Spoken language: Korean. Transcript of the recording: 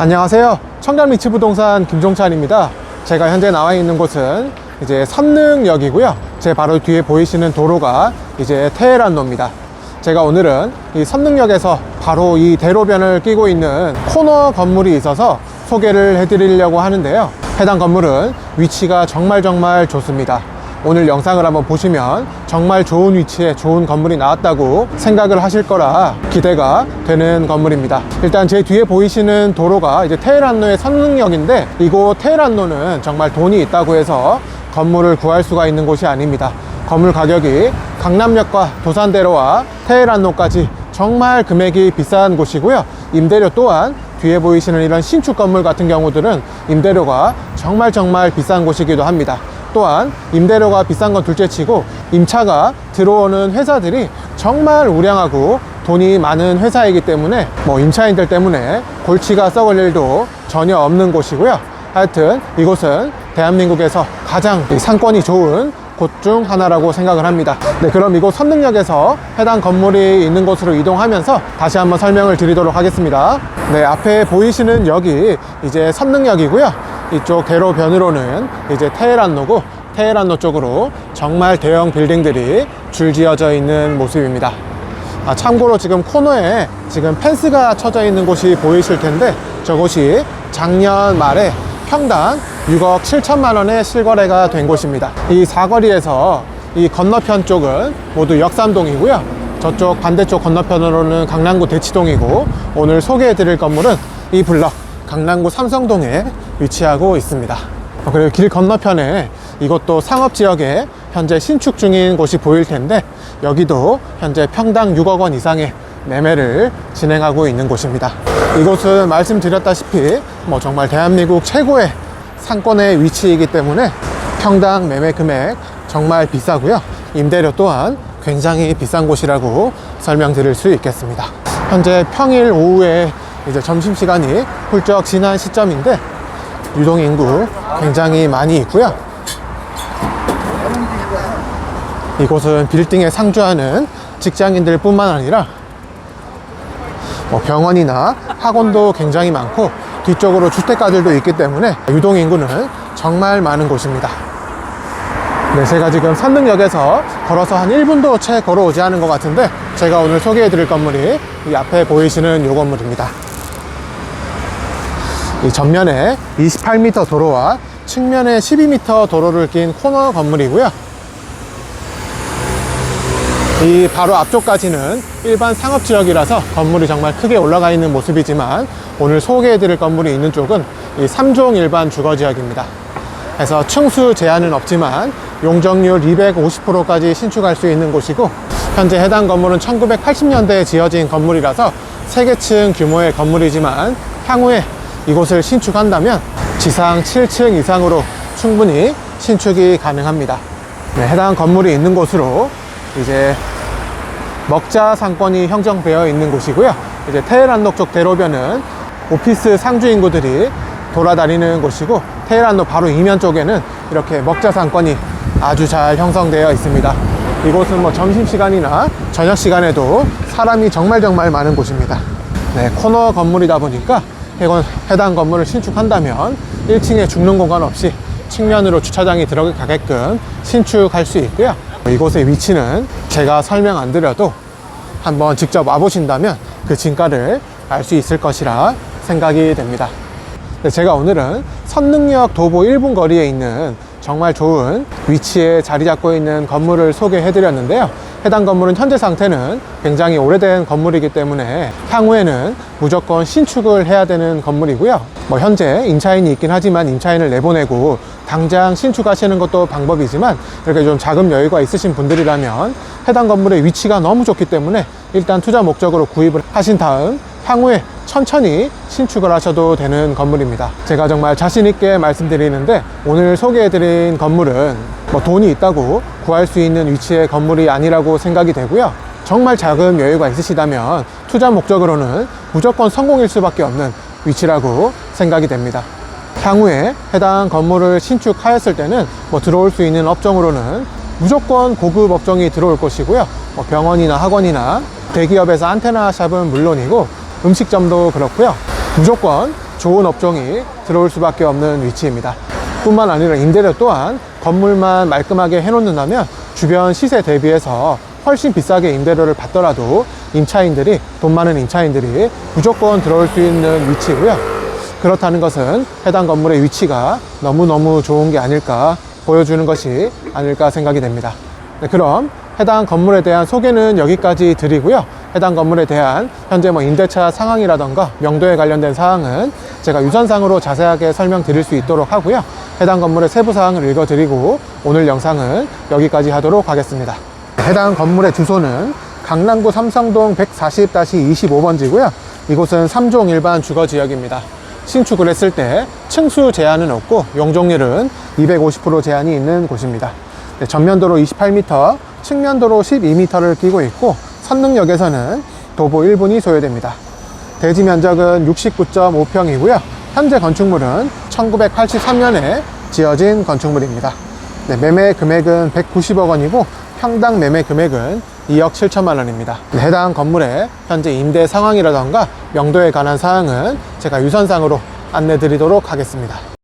안녕하세요. 청담리치 부동산 김종찬입니다. 제가 현재 나와 있는 곳은 이제 삼능역이고요. 제 바로 뒤에 보이시는 도로가 이제 테헤란로입니다. 제가 오늘은 이 삼능역에서 바로 이 대로변을 끼고 있는 코너 건물이 있어서 소개를 해드리려고 하는데요. 해당 건물은 위치가 정말 정말 좋습니다. 오늘 영상을 한번 보시면 정말 좋은 위치에 좋은 건물이 나왔다고 생각을 하실 거라 기대가 되는 건물입니다. 일단 제 뒤에 보이시는 도로가 이제 테헤란로의 선릉역인데 이곳 테헤란로는 정말 돈이 있다고 해서 건물을 구할 수가 있는 곳이 아닙니다. 건물 가격이 강남역과 도산대로와 테헤란로까지 정말 금액이 비싼 곳이고요. 임대료 또한 뒤에 보이시는 이런 신축 건물 같은 경우들은 임대료가 정말 정말 비싼 곳이기도 합니다. 또한 임대료가 비싼 건 둘째치고 임차가 들어오는 회사들이 정말 우량하고 돈이 많은 회사이기 때문에 뭐 임차인들 때문에 골치가 썩을 일도 전혀 없는 곳이고요. 하여튼 이곳은 대한민국에서 가장 이 상권이 좋은 곳 중 하나라고 생각을 합니다. 네, 그럼 이곳 선릉역에서 해당 건물이 있는 곳으로 이동하면서 다시 한번 설명을 드리도록 하겠습니다. 네, 앞에 보이시는 역이 이제 선릉역이고요. 이쪽 대로변으로는 이제 테헤란로고 테헤란로 쪽으로 정말 대형 빌딩들이 줄지어져 있는 모습입니다. 아, 참고로 지금 코너에 지금 펜스가 쳐져 있는 곳이 보이실 텐데 저곳이 작년 말에 평당 6억 7천만 원에 실거래가 된 곳입니다. 이 사거리에서 이 건너편 쪽은 모두 역삼동이고요. 저쪽 반대쪽 건너편으로는 강남구 대치동이고 오늘 소개해 드릴 건물은 이 블럭 강남구 삼성동에 위치하고 있습니다. 어, 그리고 길 건너편에 이것도 상업지역에 현재 신축 중인 곳이 보일 텐데 여기도 현재 평당 6억 원 이상의 매매를 진행하고 있는 곳입니다. 이곳은 말씀드렸다시피 뭐 정말 대한민국 최고의 상권의 위치이기 때문에 평당 매매 금액 정말 비싸고요. 임대료 또한 굉장히 비싼 곳이라고 설명드릴 수 있겠습니다. 현재 평일 오후에 이제 점심시간이 훌쩍 지난 시점인데 유동 인구 굉장히 많이 있고요. 이곳은 빌딩에 상주하는 직장인들 뿐만 아니라 뭐 병원이나 학원도 굉장히 많고 뒤쪽으로 주택가들도 있기 때문에 유동 인구는 정말 많은 곳입니다. 네, 제가 지금 산릉역에서 걸어서 한 1분도 채 걸어오지 않은 것 같은데 제가 오늘 소개해 드릴 건물이 이 앞에 보이시는 이 건물입니다. 이 전면에 28m 도로와 측면에 12m 도로를 낀 코너 건물이고요. 이 바로 앞쪽까지는 일반 상업지역이라서 건물이 정말 크게 올라가 있는 모습이지만 오늘 소개해드릴 건물이 있는 쪽은 이 3종 일반 주거지역입니다. 그래서 층수 제한은 없지만 용적률 250%까지 신축할 수 있는 곳이고 현재 해당 건물은 1980년대에 지어진 건물이라서 3개층 규모의 건물이지만 향후에 이곳을 신축한다면 지상 7층 이상으로 충분히 신축이 가능합니다. 네, 해당 건물이 있는 곳으로 이제 먹자 상권이 형성되어 있는 곳이고요. 이제 테헤란로 쪽 대로변은 오피스 상주 인구들이 돌아다니는 곳이고 테헤란로 바로 이면 쪽에는 이렇게 먹자 상권이 아주 잘 형성되어 있습니다. 이곳은 뭐 점심시간이나 저녁 시간에도 사람이 정말 정말 많은 곳입니다. 네, 코너 건물이다 보니까 이건 해당 건물을 신축한다면 1층에 죽는 공간 없이 측면으로 주차장이 들어가게끔 신축할 수 있고요. 이곳의 위치는 제가 설명 안 드려도 한번 직접 와보신다면 그 진가를 알 수 있을 것이라 생각이 됩니다. 네, 제가 오늘은 선릉역 도보 1분 거리에 있는 정말 좋은 위치에 자리 잡고 있는 건물을 소개해 드렸는데요. 해당 건물은 현재 상태는 굉장히 오래된 건물이기 때문에 향후에는 무조건 신축을 해야 되는 건물이고요. 뭐 현재 임차인이 있긴 하지만 임차인을 내보내고 당장 신축하시는 것도 방법이지만 이렇게 좀 자금 여유가 있으신 분들이라면 해당 건물의 위치가 너무 좋기 때문에 일단 투자 목적으로 구입을 하신 다음 향후에 천천히 신축을 하셔도 되는 건물입니다. 제가 정말 자신있게 말씀드리는데 오늘 소개해드린 건물은 뭐 돈이 있다고 구할 수 있는 위치의 건물이 아니라고 생각이 되고요. 정말 자금 여유가 있으시다면 투자 목적으로는 무조건 성공일 수밖에 없는 위치라고 생각이 됩니다. 향후에 해당 건물을 신축하였을 때는 뭐 들어올 수 있는 업종으로는 무조건 고급 업종이 들어올 것이고요. 뭐 병원이나 학원이나 대기업에서 안테나 샵은 물론이고 음식점도 그렇고요. 무조건 좋은 업종이 들어올 수밖에 없는 위치입니다. 뿐만 아니라 임대료 또한 건물만 말끔하게 해놓는다면 주변 시세 대비해서 훨씬 비싸게 임대료를 받더라도 임차인들이 돈 많은 임차인들이 무조건 들어올 수 있는 위치고요. 그렇다는 것은 해당 건물의 위치가 너무너무 좋은 게 아닐까 보여주는 것이 아닐까 생각이 됩니다. 네, 그럼 해당 건물에 대한 소개는 여기까지 드리고요. 해당 건물에 대한 현재 뭐 임대차 상황이라던가 명도에 관련된 사항은 제가 유선상으로 자세하게 설명드릴 수 있도록 하고요. 해당 건물의 세부 사항을 읽어드리고 오늘 영상은 여기까지 하도록 하겠습니다. 해당 건물의 주소는 강남구 삼성동 140-25번지고요. 이곳은 3종 일반 주거 지역입니다. 신축을 했을 때 층수 제한은 없고 용적률은 250% 제한이 있는 곳입니다. 네, 전면도로 28m, 측면도로 12m를 끼고 있고 선릉역에서는 도보 1분이 소요됩니다. 대지 면적은 69.5평이고요. 현재 건축물은 1983년에 지어진 건축물입니다. 네, 매매 금액은 190억 원이고 평당 매매 금액은 2억 7천만 원입니다. 네, 해당 건물의 현재 임대 상황이라던가 명도에 관한 사항은 제가 유선상으로 안내 드리도록 하겠습니다.